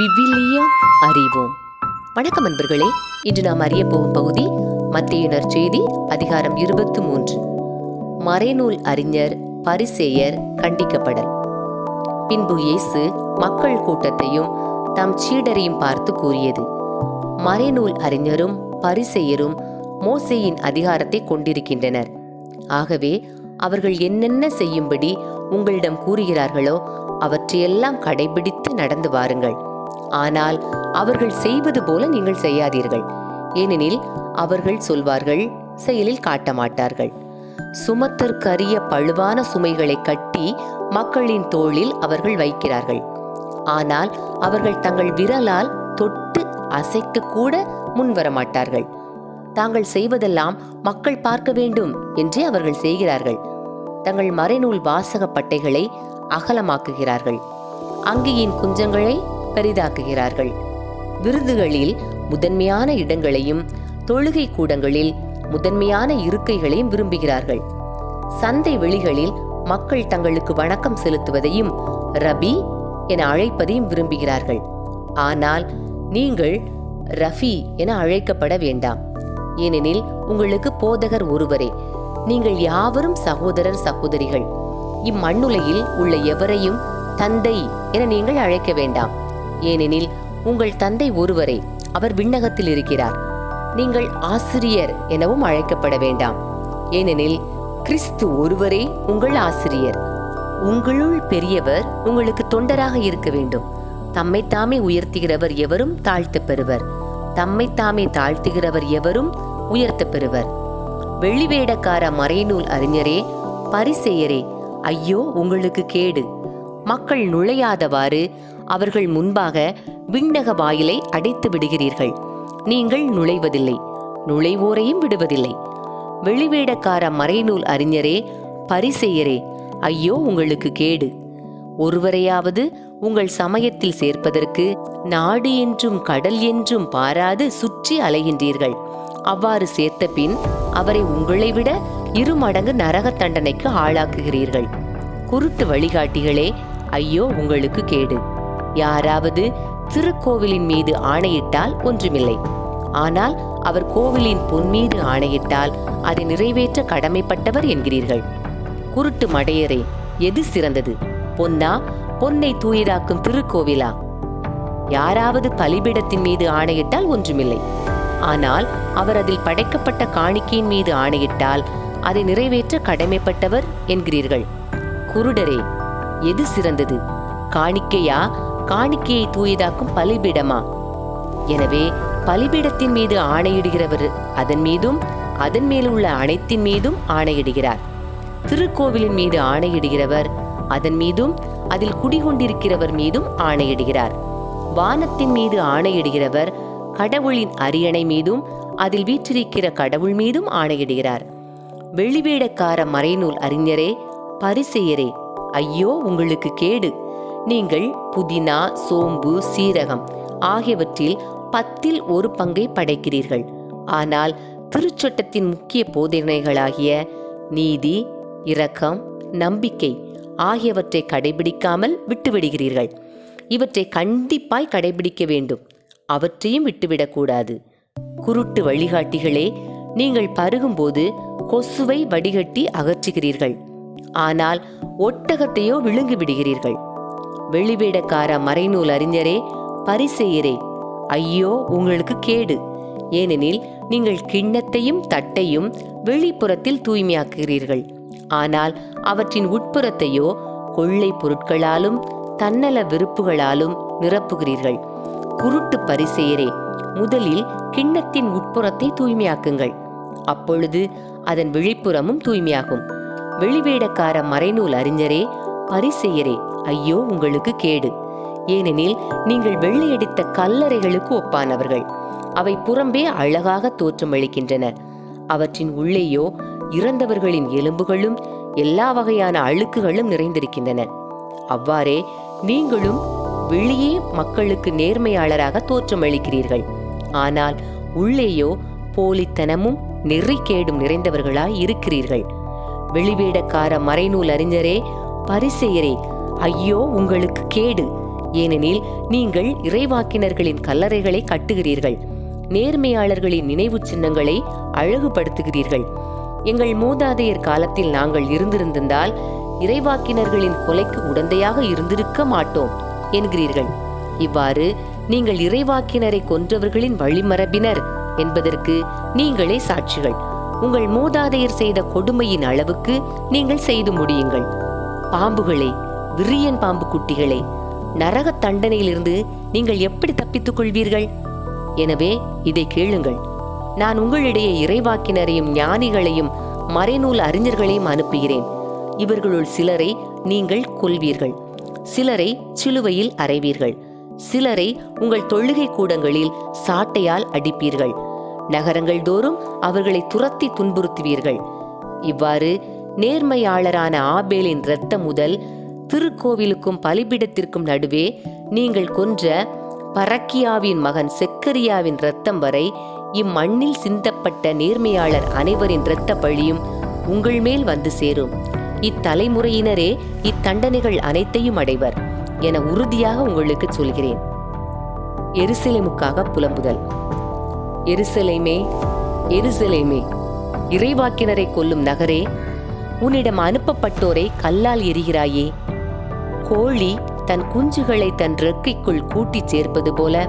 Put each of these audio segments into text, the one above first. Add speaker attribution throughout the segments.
Speaker 1: விவிலியம் அறிவோம். வணக்கம் அன்பர்களே இன்று நாம் அறிய போகும் பகுதி மத்தியினர் செய்தி அதிகாரம் இருபத்து மூன்று. மறைநூல் அறிஞர் பரிசேயர் கண்டிக்கப்படல். பின்பு இயேசு மக்கள் கூட்டத்தையும் தம் சீடரையும் பார்த்து கூறியது மறைநூல் அறிஞரும் பரிசெயரும் மோசேயின் அதிகாரத்தை கொண்டிருக்கின்றனர். ஆகவே அவர்கள் என்னென்ன செய்யும்படி உங்களிடம் கூறுகிறார்களோ அவற்றையெல்லாம் கடைபிடித்து நடந்து வாருங்கள். ஆனால் அவர்கள் செய்வது போல நீங்கள் செய்யாதீர்கள். ஏனெனில் அவர்கள் சொல்வார்கள் செயலில் காட்ட மாட்டார்கள் சுமத்தற்கரிய பழுவான சுமைகளை கட்டி மக்களின் தோளில் அவர்கள் வைக்கிறார்கள். ஆனால் அவர்கள் தங்கள் விரலால் தொட்டு அசைக்க கூட முன்வர மாட்டார்கள் தாங்கள் செய்வதெல்லாம் மக்கள் பார்க்க வேண்டும் என்றே அவர்கள் செய்கிறார்கள். தங்கள் மறைநூல் வாசக பட்டைகளை அகலமாக்குகிறார்கள். அங்கியின் குஞ்சங்களை பெரிதாக்குகிறார்கள். விருதுகளில் முதன்மையான இடங்களையும் தொழுகை கூடங்களில் முதன்மையான இருக்கைகளையும் விரும்புகிறார்கள். சந்தை வெளிகளில் மக்கள் தங்களுக்கு வணக்கம் செலுத்துவதையும் ரபி என அழைப்பதையும் விரும்புகிறார்கள். ஆனால் நீங்கள் ரஃபி என அழைக்கப்பட வேண்டாம். ஏனெனில் உங்களுக்கு போதகர் ஒருவரே. நீங்கள் யாவரும் சகோதரர் சகோதரிகள். இம்மண்ணுலையில் உள்ள எவரையும் தந்தை என நீங்கள் அழைக்க வேண்டாம். ஏனெனில் உங்கள் தந்தை ஒருவரே அவர் விண்ணகத்தில் இருக்கிறார். நீங்கள் ஆசிரியர் எனவும் அழைக்கப்பட வேண்டாம். ஏனெனில் கிறிஸ்து ஒருவரே உங்கள் ஆசிரியர். உங்களுள் பெரியவர் உங்களுக்கு தொண்டராக இருக்க வேண்டும். தம்மைத்தாமே உயர்த்துகிறவர் எவரும் தாழ்த்தப் பெறுவர். தம்மைத்தாமே தாழ்த்துகிறவர் எவரும் உயர்த்த பெறுவர். வெள்ளிவேடக்கார மறைநூல் அறிஞரே பரிசெயரே ஐயோ உங்களுக்கு கேடு. மக்கள் நுழையாதவாறு அவர்கள் முன்பாக விண்ணக வாயிலை அடைத்து விடுகிறீர்கள். நீங்கள் நுழைவதில்லை. நுழைவோரையும் விடுவதில்லை. வெளிவேடக்கார மறைநூல் அறிஞரே பரிசெயரே ஐயோ உங்களுக்கு கேடு. ஒருவரையாவது உங்கள் சமயத்தில் சேர்ப்பதற்கு நாடு என்றும் கடல் என்றும் பாராது சுற்றி அலைகின்றீர்கள். அவ்வாறு சேர்த்த பின் அவரை உங்களை விட இரு மடங்கு நரக தண்டனைக்கு ஆளாக்குகிறீர்கள். குருட்டு வழிகாட்டிகளே ஐயோ உங்களுக்கு கேடு. யாராவது திருக்கோவிலின் மீது ஆணையிட்டால் ஒன்றுமில்லை. ஆனால் அவர் கோவிலின் பொன் மீது ஆணையிட்டால் அதை நிறைவேற்ற கடமைப்பட்டவர் என்கிறீர்கள். குருட்டு மடையரே எது சிறந்தது? பொன்னா பொன்னை தூயிராக்கும் திருக்கோவிலா? யாராவது பலிபீடத்தின் மீது ஆணையிட்டால் ஒன்றுமில்லை. ஆனால் அவர் அதில் படைக்கப்பட்ட காணிக்கையின் மீது ஆணையிட்டால் அதை நிறைவேற்ற கடமைப்பட்டவர் என்கிறீர்கள். குருடரே எது சிறந்தது? காணிக்கையா காணிக்கையை தூயதாக்கும் பலிபீடமா? எனவே பலிபீடத்தின் மீது ஆணையிடுகிறவர் அதன் மீதும் அதன் மேலுள்ள அனைத்தின் மீதும் ஆணையிடுகிறார். திருக்கோவிலின் மீது ஆணையிடுகிறவர் அதன் மீதும் அதில் குடிகொண்டிருக்கிறவர் மீதும் ஆணையிடுகிறார். வானத்தின் மீது ஆணையிடுகிறவர் கடவுளின் அரியணை மீதும் அதில் வீற்றிருக்கிற கடவுள் மீதும் ஆணையிடுகிறார். வெளிவேடக்கார மறைநூல் அறிஞரே பரிசெயரே ஐயோ உங்களுக்கு கேடு. நீங்கள் புதினா சோம்பு சீரகம் ஆகியவற்றில் பத்தில் ஒரு பங்கை படைக்கிறீர்கள். ஆனால் திருச்சட்டத்தின் முக்கிய போதனைகளாகிய நீதி இரக்கம் நம்பிக்கை ஆகியவற்றை கடைபிடிக்காமல் விட்டுவிடுகிறீர்கள். இவற்றை கண்டிப்பாய் கடைபிடிக்க வேண்டும். அவற்றையும் விட்டுவிடக்கூடாது குருட்டு வழிகாட்டிகளே நீங்கள் பருகும்போது கொசுவை வடிகட்டி அகற்றுகிறீர்கள். ஆனால் ஒட்டகத்தையோ விழுங்கி விடுகிறீர்கள் வெளிவேடக்கார மறைநூல் அறிஞரே பரிசெயரே. ஐயோ உங்களுக்கு கேடு. ஏனெனில் நீங்கள் கிண்ணத்தையும் தட்டையும் வெளிப்புறத்தில் தூய்மையாக்குகிறீர்கள். ஆனால் அவற்றின் உட்புறத்தையோ கொள்ளை பொருட்களாலும் தன்னல விருப்புகளாலும் நிரப்புகிறீர்கள். குருட்டு பரிசெயரே முதலில் கிண்ணத்தின் உட்புறத்தை தூய்மையாக்குங்கள். அப்பொழுது அதன் வெளிப்புறமும் தூய்மையாகும். வெளிவேடக்கார மறைநூல் அறிஞரே பரிசெயரே. ஐயோ உங்களுக்கு கேடு. ஏனெனில் நீங்கள் வெள்ளையடித்த கல்லறைகளுக்கு ஒப்பானவர்கள். அவை புறம்பே அழகாக தோற்றமளிக்கின்றன. அவற்றின் உள்ளேயோ இறந்தவர்களின் எலும்புகளும் எல்லா வகையான அழுக்குகளும் நிறைந்திருக்கின்றன. அவ்வாறே நீங்களும் வெளியே மக்களுக்கு நேர்மையாளராக தோற்றமளிக்கிறீர்கள். ஆனால் உள்ளேயோ போலித்தனமும் நெறிக்கேடும் நிறைந்தவர்களாய் இருக்கிறீர்கள். வெளிவேடக்கார மறைநூல் அறிஞரே பரிசெயரே ஐயோ உங்களுக்கு கேடு. ஏனெனில் நீங்கள் இறைவாக்கினர்களின் கல்லறைகளை கட்டுகிறீர்கள். நேர்மையாளர்களின் நினைவு சின்னங்களை அழகுபடுத்துகிறீர்கள். எங்கள் மூதாதையர் காலத்தில் நாங்கள் இருந்திருந்தால் இறைவாக்கினர்களின் கொலைக்கு உடந்தையாக இருந்திருக்க மாட்டோம் என்கிறீர்கள். இவ்வாறு நீங்கள் இறைவாக்கினரை கொன்றவர்களின் வழிமரபினர் என்பதற்கு நீங்களே சாட்சிகள். உங்கள் மூதாதையர் செய்த கொடுமையின் அளவுக்கு நீங்கள் செய்து முடியுங்கள். பாம்புகளே விரியன் பாம்பு குட்டிகளே நரக தண்டனையிலிருந்து நீங்கள் எப்படி தப்பித்துக் கொள்வீர்கள்? எனவே இதை கேளுங்கள். நான் உங்களிடையே இறைவாக்கினரையும் ஞானிகளையும் மறைநூல் அறிஞர்களையும் அனுப்புகிறேன். இவர்களுள் சிலரை நீங்கள் கொல்வீர்கள். சிலரை சிலுவையில் அறைவீர்கள். சிலரை உங்கள் தொழுகை கூடங்களில் சாட்டையால் அடிப்பீர்கள். நகரங்கள் தோறும் அவர்களை துரத்தி துன்புறுத்துவீர்கள். இவ்வாறு நேர்மையாளரான ஆபேலின் இரத்தம் முதல் திருக்கோவிலுக்கும் பலிபீடத்திற்கும் நடுவே நீங்கள் கொன்ற பரக்கியாவின் மகன் செக்கரியாவின் இரத்தம் வரை இம்மண்ணில் சிந்தப்பட்ட நேர்மையாளர் அனைவரின் இரத்த பழியும் உங்கள் மேல் வந்து சேரும். இத்தலைமுறையினரே இத்தண்டனைகள் அனைத்தையும் அடைவர் என உறுதியாக உங்களுக்கு சொல்கிறேன். எருசலேமுக்காக புலம்புதல். எருசலேமே எருசலேமே இறைவாக்கினரை கொல்லும் நகரே உன்னிடம் அனுப்பப்பட்டோரை கல்லால் எரிகிறாயே கோழி தன் குஞ்சுகளை தன் ரெக்கைக்குள் கூட்டிச் சேர்ப்பது போல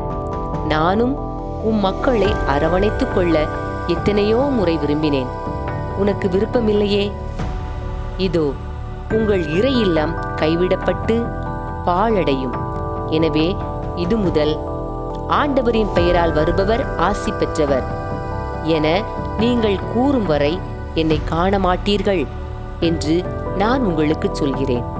Speaker 1: நானும் உம் மக்களை அரவணைத்துக் கொள்ள எத்தனையோ முறை விரும்பினேன். உனக்கு விருப்பமில்லையே? இதோ உங்கள் இறை இல்லம் கைவிடப்பட்டு பாழடையும். எனவே இது முதல். ஆண்டவரின் பெயரால் வருபவர் ஆசி பெற்றவர். என நீங்கள் கூறும் வரை என்னை காண மாட்டீர்கள் என்று நான் உங்களுக்கு சொல்கிறேன்.